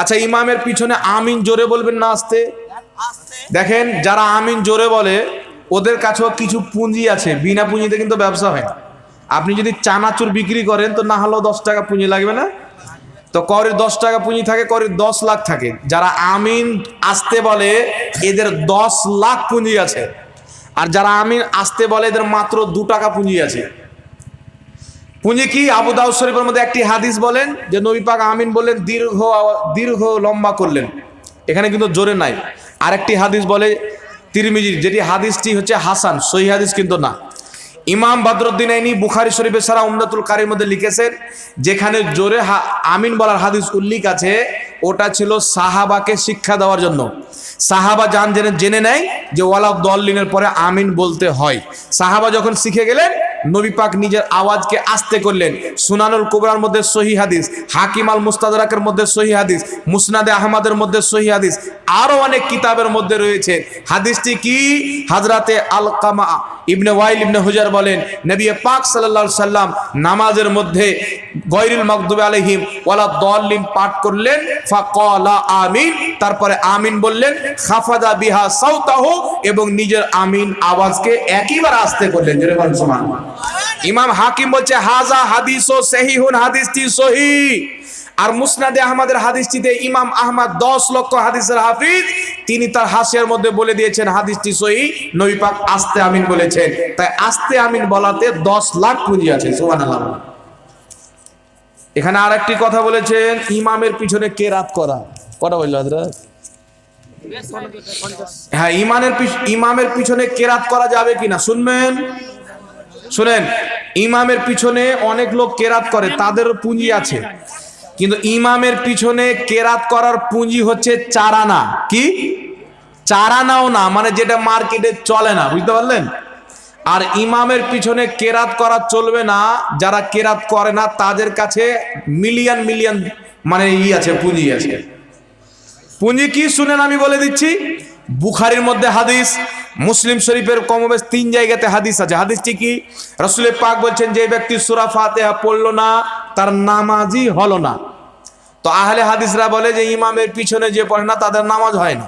আচ্ছা ইমামের পিছনে আমিন জোরে বলবেন না আসতে? দেখেন, যারা আমিন জোরে বলে, ওদের কাছেও কিছু পুঁজি আছে। বিনা পুঁজিতে কিন্তু ব্যবসা হয় না। আপনি যদি চানাচুর বিক্রি করেন, তো না হলেও দশ টাকা পুঁজি লাগবে না? তো করের দশ টাকা পুঁজি থাকে, করের দশ লাখ থাকে। যারা আমিন আসতে বলে, এদের দশ লাখ পুঁজি আছে। আর যারা আমিন আসতে বলে, এদের মাত্র দু টাকা পুঁজি আছে। পুঁজি কি আবু দাউদ শরীফের মধ্যে একটি হাদিস বলেন যে নবী পাক আমিন বললেন, দীর্ঘ দীর্ঘ লম্বা করলেন। এখানে কিন্তু জোরে নাই। আরেকটি হাদিস বলে তিরমিজি যেটি হাদিসটি হচ্ছে হাসান, সহি হাদিস কিন্তু না। ইমাম বাদরুদ্দিন আইনি বুখারি শরীফের সারা উন্নতুল কারির মধ্যে লিখেছেন, যেখানে জোরে আমিন বলার হাদিস উল্লেখ আছে, ওটা ছিল সাহাবাকে শিক্ষা দেওয়ার জন্য। সাহাবা জান জেনে জেনে নেয় যে ওয়ালা দল্লিনের পরে আমিন বলতে হয়। সাহাবা যখন শিখে গেলেন নবী পাক নিজের আওয়াজকে আস্তে করলেন। সুনানুল কুবরার মধ্যে সহি হাদিস, হাকিম আল মুস্তাদাকের মধ্যে সহি হাদিস, মুসনাদে আহমদের মধ্যে সহি হাদিস আরও অনেক কিতাবের মধ্যে রয়েছে। হাদিসটি কি? হাজরাতে আল কামা ইবনে ওয়াইল ইবনে হুজার বলেন, নবী পাক সাল্লা সাল্লাম নামাজের মধ্যে গয়রুল মাগদুবি আলাইহিম ওয়ালা দল্লিন পাঠ করলেন আমিন, তারপরে আমিন বললেন, খাফাদা বিহা সাউতাহু, এবং নিজের আমিন আওয়াজকে একইবার আস্তে করলেন। বলেন ইমাম হাকিম বলছে, হাজা হাদিস ও সহিহুন, হাদিসটি সহি। আর মুসনাদে আহমদের হাদিসটিতে ইমাম আহমদ দশ লক্ষ হাদিসের হাফিজ, তিনি তার হাসিয়ার মধ্যে বলে দিয়েছেন, হাদিসটি সহি, নবী পাক আস্তে আমিন বলেছেন। তাই আস্তে আমিন বলাতে দশ লাখ পুঁজি আছে, সুবহানাল্লাহ। এখানে আর একটি কথা বলেছেন, ইমামের পিছনে কে রাত করা? কটা বলল হ্যাঁ ইমানের ইমামের পিছনে কেরাত করা যাবে কিনা? শুনবেন। শুনেন, ইমামের পিছনে অনেক লোক কেরাত করে, তাদের পুঁজি আছে। কিন্তু ইমামের পিছনে কেরাত করার পুঁজি হচ্ছে চারানা। কি? চারানাও না মানে যেটা মার্কেটে চলে না, বুঝতে পারলেন? আর ইমামের পিছনে কেরাত করা চলবে না, যারা কেরাত করে না, তাদের কাছে মিলিয়ন মিলিয়ন মানে ই আছে, পুঁজি আছে। পুঁজি কি? শুনেন, আমি বলে দিচ্ছি, বুখারির মধ্যে হাদিস, মুসলিম শরীফের কমবেশ তিন জায়গাতে হাদিস আছে। হাদিসটি কি? রসুলের পাক বলছেন, যে ব্যক্তি সুরা ফাতেহা পড়ল না, তার নামাজই হলো না। তো আহলে হাদিসরা বলে যে ইমামের পিছনে যে পড়ে না, তাদের নামাজ হয় না।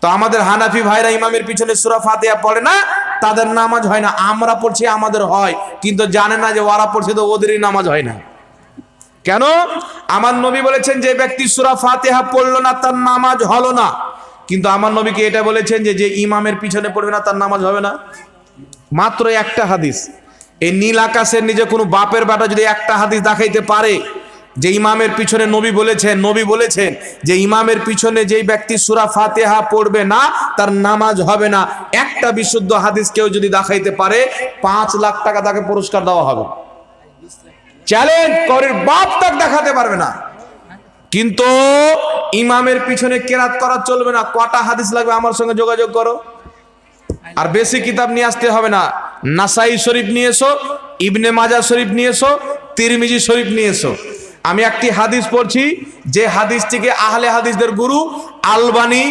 তো আমাদের হানাফি ভাইরা ইমামের পিছনে সুরা ফাতেহা পড়ে না তাদের নামাজ হয় না, আমরা পড়ছি আমাদের হয়, কিন্তু জানে না যে ওরা পড়ছে তো ওদেরই নামাজ হয় না। কেন? আমার নবী বলেছেন যে ব্যক্তি সুরা ফাতেহা পড়ল না, তার নামাজ হলো না। কিন্তু আমার নবীকে এটা বলেছেন যে যে ইমামের পিছনে পড়বে না, তার নামাজ হবে না? মাত্র একটা হাদিস, এই নীল আকাশের নিজে কোনো বাপের বাটা যদি একটা হাদিস দেখাইতে পারে যে ইমামের পিছনে নবী বলেছেন নবী বলেছেন যে ইমামের পিছনে যেই ব্যক্তি সুরা ফাতেহা পড়বে না, তার নামাজ হবে না। একটা বিশুদ্ধ হাদিস কেউ যদি দেখাইতে পারে, পাঁচ লাখ টাকা তাকে পুরস্কার দেওয়া হবে। চ্যালেঞ্জ করের বাপ তাক দেখাতে পারবে না। কিন্তু ইমামের পিছনে কেরাত করা চলবে না। কটা হাদিস লাগবে আমার সঙ্গে যোগাযোগ করো। আর বেশি কিতাব নিয়ে আসতে হবে না। নাসাই শরীফ নিয়ে এসো, ইবনে মাজা শরীফ নিয়ে এসো, তিরমিজি শরীফ নিয়ে এসো। আমি একটি হাদিস পড়ছি, যে হাদিসটিকে আহলে হাদিসদের গুরু আলবানি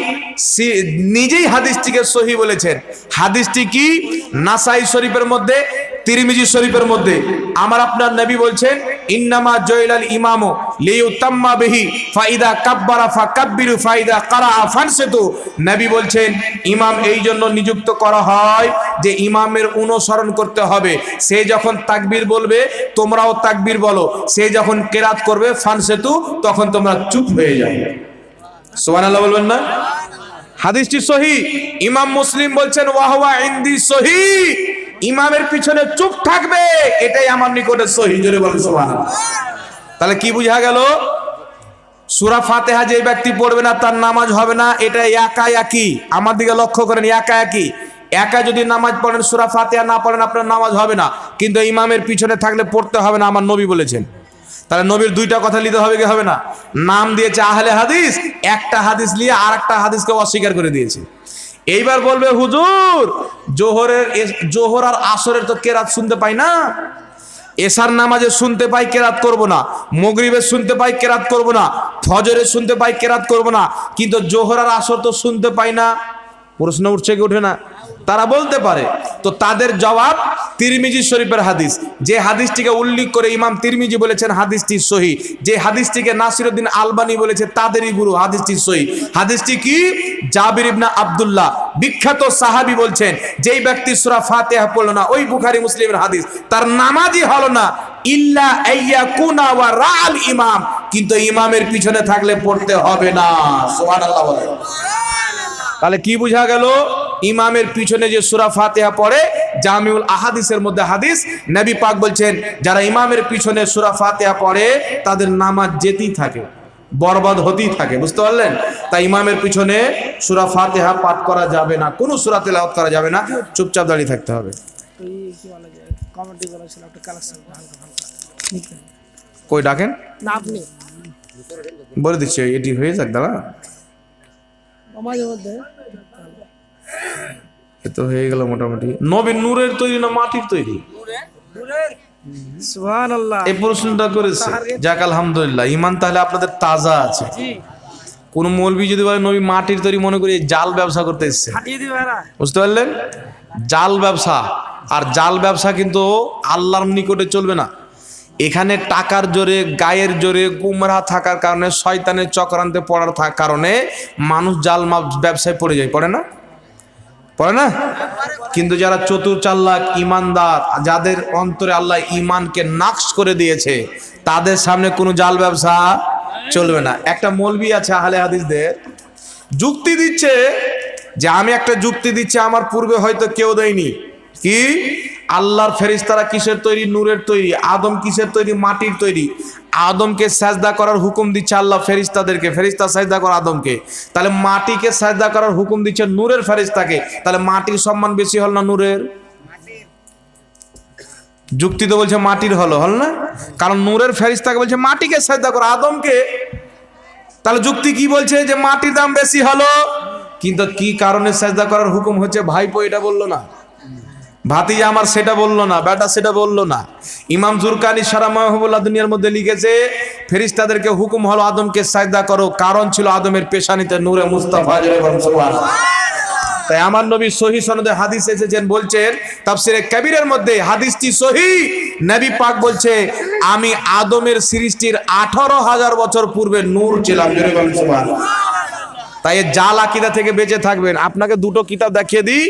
নিজেই হাদিসটিকে সহি বলেছেন। হাদিসটি কি? নাসাই শরীফের মধ্যে, তিরিমিজি শরীফের মধ্যে। আমার আপনার নবী বলছেন ইন্নামা জয়লাল ইমামু লিউতাম্মা বিহি ফাইদা কাব্বারা ফাকাব্বিরু ফাইদা কারা ফানসিতু। নবী বলছেন, ইমাম এই জন্য নিযুক্ত করা হয় যে ইমামের অনুসরণ করতে হবে। সে যখন তাকবীর বলবে, তোমরাও তাকবীর বলো। সে যখন কেরাত করবে, ফানসিতু, তখন তোমরা চুপ হয়ে যাও সুবহানাল্লাহ বলবেন না? হাদিসটি সহি। ইমাম মুসলিম বলছেন ওয়াহওয়া ইন্দি সহি। ইমামের পিছনে চুপ থাকবে, এটাই আমার নিকটে সহি বলেন তাহলে কি বুঝা গেল? সুরা ফাতেহা যে ব্যক্তি পড়বে না, তার নামাজ হবে না, এটা একা একই। আমার দিকে লক্ষ্য করেন একা একই। একা যদি নামাজ পড়েন, সুরা ফাতেহা না পড়েন, আপনার নামাজ হবে না। কিন্তু ইমামের পিছনে থাকলে পড়তে হবে না, আমার নবী বলেছেন। তাহলে নবীর দুইটা কথা নিতে হবে কি হবে না? নাম দিয়েছে আহলে হাদিস, একটা হাদিস নিয়ে আর একটা হাদিসকে অস্বীকার করে দিয়েছে। এইবার বলবে, হুজুর, জোহরের জোহর আর আসরের তো কেরাত শুনতে পাই না। এশার নামাজে শুনতে পাই কেরাত করব না। মগরিবের শুনতে পাই কেরাত করব না। ফজরের শুনতে পাই কেরাত করব না। কিন্তু জোহর আর আসর তো শুনতে পাই না। প্রশ্ন উঠছে কি উঠে না? তারা বলতে পারে, তো তাদের জবাব তিরমিজি শরীফের হাদিস। যে হাদিসটিকে উল্লেখ করে ইমাম তিরমিজি বলেছেন, হাদিসটি সহি। যে হাদিসটিকে নাসিরউদ্দিন আলবানি বলেছে, তাদেরই গুরু, হাদিসটি সহি। হাদিসটি কি? জাবির ইবনা আব্দুল্লাহ, বিখ্যাত সাহাবি বলছেন, যেই ব্যক্তি সূরা ফাতিহা পড়ল না, ওই বুখারী মুসলিমের হাদিস। তার নামাজই হলো না, ইল্লা আইয়া কুনা ওয়া রাআল ইমাম। কিন্তু ইমামের পিছনে থাকলে পড়তে হবে না। সুবহানাল্লাহ বলেন। তাহলে কি বোঝা গেল? ইমামের পিছনে যে সুরা ফাতেহা পড়ে, জামিউল আহাদিসের মধ্যে হাদিস, নবী পাক বলছেন, যারা ইমামের পিছনে সুরা ফাতেহা পড়ে, তাদের নামাজ যেতেই থাকে, বরবাদ হতেই থাকে, বুঝতে পারলেন? তাই ইমামের পিছনে সুরা ফাতেহা পাঠ করা যাবে না, কোনো সুরা তেলাওয়াত করা যাবে না, চুপচাপ দাঁড়িয়ে থাকতে হবে। কই ডাকেন? না বলে দিচ্ছি, এটি হয়ে যাক দাদা মধ্যে এ তো হয়ে গেল মোটামুটি। নবী নূরের তৈরি না মাটির তৈরি? এই প্রশ্নটা করেছে। যাক আলহামদুলিল্লাহ ইমান তাহলে আপনাদের তাজা আছে। জি। কোন মৌলবি যদি বলে নবী মাটির তৈরি মনে করি জাল ব্যবসা করতে এসছে? বুঝতে পারলেন? জাল ব্যবসা আর জাল ব্যবসা কিন্তু আল্লাহর নিকটে চলবে না। এখানে টাকার জোরে গায়ের জোরে গুমরা থাকার কারণে শয়তানের চক্রান্তে পড়ার কারণে মানুষ জাল মা- ব্যবসায় পড়ে যায় পড়ে না? পড়ে না? কিন্তু যারা চতুর চাল্লাক, ইমানদার, যাদের অন্তরে আল্লাহ ইমানকে নাকশ করে দিয়েছে, তাদের সামনে কোনো জাল ব্যবসা চলবে না। একটা মলবি আছে আহলে হাদিসদের, যুক্তি দিচ্ছে যে, আমি একটা যুক্তি দিচ্ছি, আমার পূর্বে হয়তো কেউ দেয়নি। কি? আল্লাহর ফেরিস্তারা কিসের তৈরি? নূরের তৈরি। আদম কিসের তৈরি? মাটির তৈরি। আদমকে সাজদা করার হুকুম দিচ্ছে আল্লাহ ফেরিস্তাদেরকে ফেরিস্তা সাজদা করা আদমকে। তাহলে মাটিকে সাজদা করার হুকুম দিচ্ছে নূরের ফেরিস্তাকে তাহলে মাটির সম্মান বেশি হল না নূরের? যুক্তি তো বলছে মাটির হলো, হল না? কারণ নূরের ফেরিস্তাকে বলছে মাটিকে সাজদা করো আদমকে। তাহলে যুক্তি কি বলছে? যে মাটির দাম বেশি হলো। কিন্তু কি কারণে সাজদা করার হুকুম হচ্ছে? ভাইপো এটা বলল না। ভাতিজা আমার সেটা বলল না, বেটা সেটা বলল না। ইমাম জুরকানি সারা মাহবুল্লাহ দুনিয়ার মধ্যে লিখেছে, ফেরিস্তাদেরকে হুকুম হলো আদমকে সাজদা করো, কারণ ছিল আদমের পেশানিতে নূরে মুস্তাফা। তাই আমার নবী সহি সনদে হাদিস এসেছেন, বলছেন, তাফসিরে কবিরের মধ্যে হাদিসটি সহি। নবী পাক বলছে, আমি আদমের সৃষ্টির আঠারো হাজার বছর পূর্বে নূর ছিলাম তাই জাল আকিদা থেকে বেঁচে থাকবেন। আপনাকে দুটো কিতাব দেখিয়ে দিই।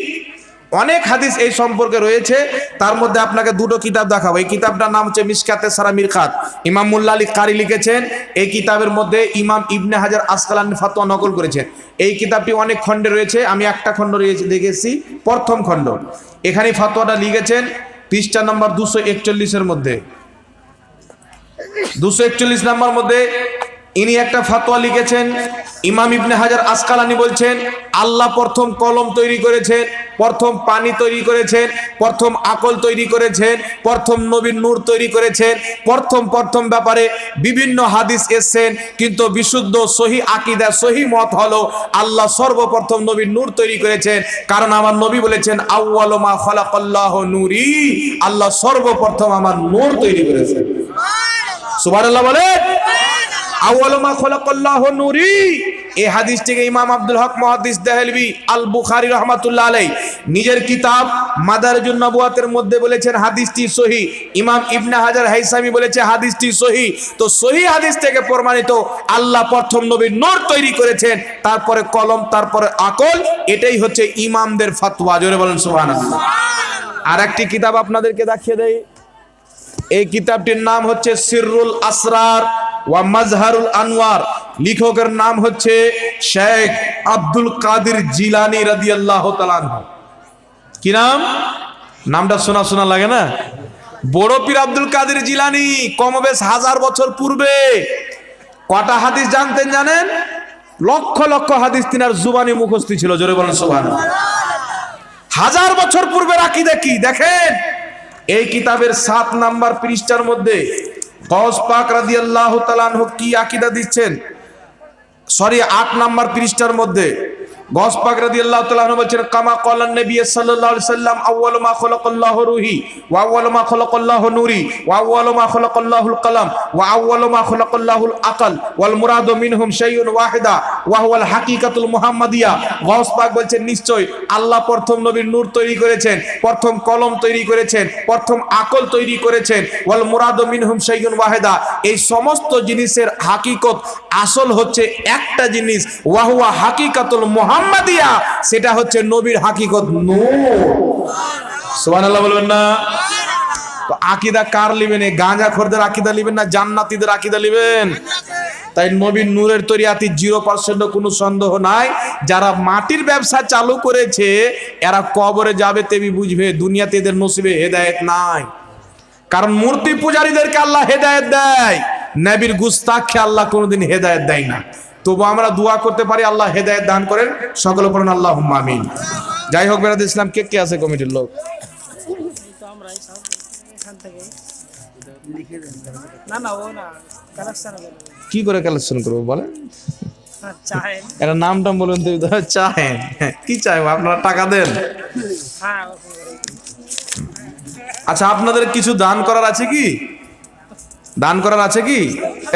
অনেক হাদিস এই সম্পর্কে রয়েছে। তার মধ্যে আপনাকে দুটো কিতাব দেখাবো। এই কিতাবটার নাম হচ্ছে মিসকাতে সারা মিরখাত ইমাম মুল্লা আলী কারি লিখেছেন, এই কিতাবের মধ্যে ইমাম ইবনে হাজার আসকালানি ফাতোয়া নকল করেছেন এই কিতাবটি অনেক খণ্ডে রয়েছে, আমি একটা খণ্ড দেখেছি, প্রথম খণ্ড। এখানে ফাতোয়াটা লিখেছেন, পৃষ্ঠা নম্বর দুশো একচল্লিশের মধ্যে। দুশো একচল্লিশ নাম্বার মধ্যে ইনি একটা ফাতোয়া লিখেছেন, ইমাম ইবনে হাজার আসকালানি বলছেন, আল্লাহ প্রথম কলম তৈরি করেছেন প্রথম পানি তৈরি করেছেন, প্রথম আকল তৈরি করেছেন, প্রথম নবীন নূর তৈরি করেছেন, প্রথম প্রথম ব্যাপারে বিভিন্ন হাদিস এসছেন, কিন্তু বিশুদ্ধ সহি আকিদা, সহি মত হলো আল্লাহ সর্বপ্রথম নবীন নূর তৈরি করেছেন। কারণ আমার নবী বলেছেন আউ্বালমা খলাকাল্লাহ নূরি। আল্লাহ সর্বপ্রথম আমার নূর তৈরি করেছেন। সুবহানাল্লাহ বলে আউয়ালমা খলাকাল্লাহু নূরি। এই হাদিসটিকে ইমাম আব্দুল হক মহাদিস দেহলভি আল বুখারি রাহমাতুল্লাহ আলাইহি নিজের কিতাব মাদারিজুন নবুয়াতের মধ্যে বলেছেন হাদিসটি সহি। ইমাম ইবনে হাজার হাইসামি বলেছে হাদিসটি সহি। তো সহি হাদিস থেকে প্রমাণিত আল্লাহ প্রথম নবীর নূর তৈরি করেছেন তারপরে কলম তারপরে আকল এটাই হচ্ছে ইমামদের ফতোয়া। জোরে বলেন সুবহানাল্লাহ। আর একটি কিতাব আপনাদেরকে দেখিয়ে দেই। এই কিতাবটির নাম হচ্ছে সিররুল আসরার ওয়া মাজহারুল আনওয়ার। লেখকের নাম হচ্ছে শেখ আব্দুল কাদির জিলানি তাআলা আনহু। কি নাম? নামটা শোনা শোনা লাগে না? বড় পীর আব্দুল কাদির জিলানি, কমবেশ হাজার বছর পূর্বে। কটা হাদিস জানতেন জানেন? লক্ষ লক্ষ হাদিস তিনার জুবানি মুখস্থি ছিল, জোরে বলেন সুবহানাল্লাহ। হাজার বছর পূর্বে রাখি দেখি দেখেন, এই কিতাবের সাত নাম্বার পৃষ্ঠার মধ্যে কি আকীদা দিচ্ছেন? সরি আট নাম্বার পৃষ্ঠার মধ্যে। কামা সাল্লাম মা ওয়া মা ওয়া ওয়া আকল হাকিকাতুল মুহাম্মাদিয়া। নিশ্চয় আল্লাহ প্রথম নবীর নূর তৈরি করেছেন, প্রথম কলম তৈরি করেছেন, প্রথম আকল তৈরি করেছেন, ওয়াল মুরাদু মিনহুম শাইউন ওয়াহিদা। এই সমস্ত জিনিসের হাকিকত আসল হচ্ছে একটা জিনিস ওয়াহুয়া হাকিকাতুল মুহাম্মাদিয়া সেটা হচ্ছে নবীর হাকিকত নূর। সুবহানাল্লাহ বলবেন না? তো আকিদা কার লিবেন? এই গাঁজা খোরদের আকিদা লিবেন না, জান্নাতীদের আকিদা লিবেন? তাই নবীন নূরের তরিয়াতি জিরো পার্সেন্ট কোনো সন্দেহ নাই। যারা মাটির ব্যবসা চালু করেছে, এরা কবরে যাবে তেবি বুঝবে, দুনিয়াতে এদের নসিবে হেদায়েত নাই। কারণ মূর্তি পূজারীদেরকে আল্লাহ হেদায়েত দেয়, নবীর গুস্তাখে আল্লাহ কোনোদিন হেদায়েত দেয় না। তবু আমরা দোয়া করতে পারি, আল্লাহ হেদায়েত দান করেন। সকল পড়ুন আল্লাহ আমিন। যাই হোক বেরাদ ইসলাম, কে কে আছে কমিটির লোক? কি করে কালেকশন করব বলেন? এটা নাম টাম বলুন তো চাহেন কি চাইব আপনারা টাকা দেন? আচ্ছা আপনাদের কিছু দান করার আছে কি? দান করার আছে কি?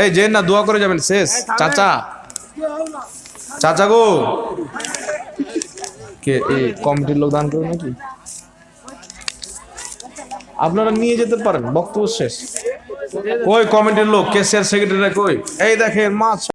এই, যে না, দোয়া করে যাবেন, শেষ। চাচা চাচা গো। কে এই কমিটির লোক দান করবে নাকি? আপনারা নিয়ে যেতে পারেন, বক্তব্য শেষ। কই কমিটির লোক? কেসিয়ার সেক্রেটারি কই? এই দেখেন, মাছ।